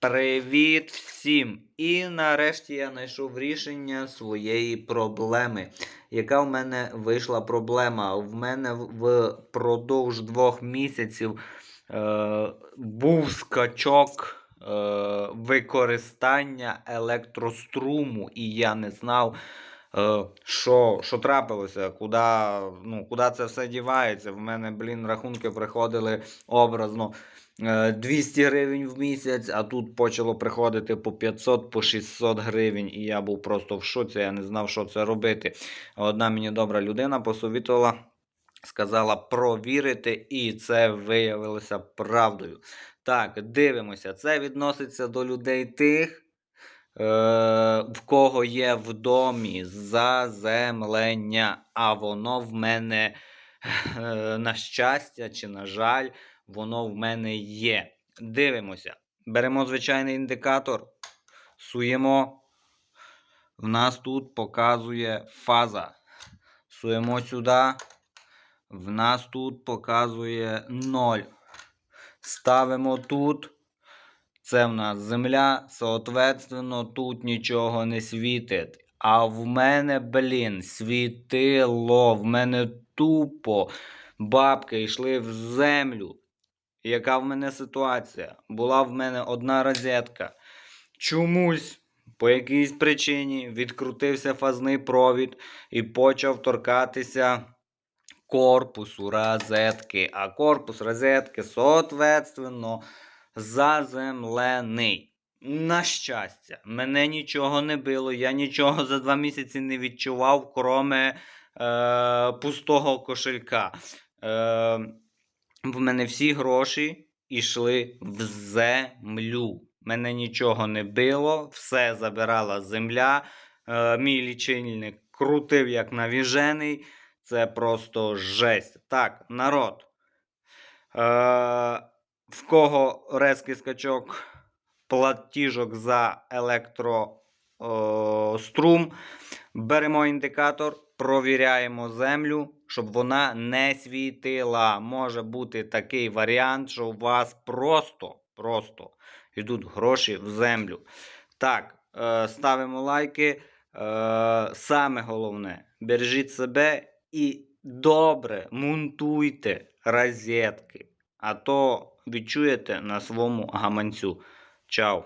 Привіт всім! І нарешті я знайшов рішення своєї проблеми. Яка в мене вийшла проблема? В мене впродовж двох місяців е, був скачок е, використання електроструму, і я не знав, що, що трапилося, куди, ну, куди це все дівається. В мене, блін, рахунки приходили образно. е, 200 гривень в місяць, а тут почало приходити по 500, по 600 гривень, і я був просто в шоці, я не знав, що це робити. Одна мені добра людина посовітувала, сказала провірити, і це виявилося правдою. Так, дивимося. Це відноситься до людей тих, е, в кого є в домі заземлення, а воно в мене, е, на щастя чи на жаль, воно в мене є. Дивимося. Беремо звичайний індикатор, суємо. В нас тут показує фаза. Суємо сюди. В нас тут показує 0. Ставимо тут. Це в нас земля, соответственно, тут нічого не світить. А в мене, блін, світило. В мене тупо бабки йшли в землю. Яка в мене ситуація? Була в мене одна розетка. Чомусь, по якійсь причині, відкрутився фазний провід і почав торкатися корпусу розетки. А корпус розетки, соответственно, заземлений. На щастя, мене нічого не било, я нічого за два місяці не відчував, кроме е, пустого кошелька. Е, в мене всі гроші йшли в землю. Мене нічого не било, все забирала земля. Е, мій лічильник крутив як навіжений. Це просто жесть. Так, народ. Е, в кого резкий скачок платіжок за електрострум, беремо індикатор, провіряємо землю, щоб вона не світила. Може бути такий варіант, що у вас просто, просто йдуть гроші в землю. Так, е, ставимо лайки. Е, саме головне, бережіть себе і добре монтуйте розетки. А то відчуєте на своєму гаманцю. Чао!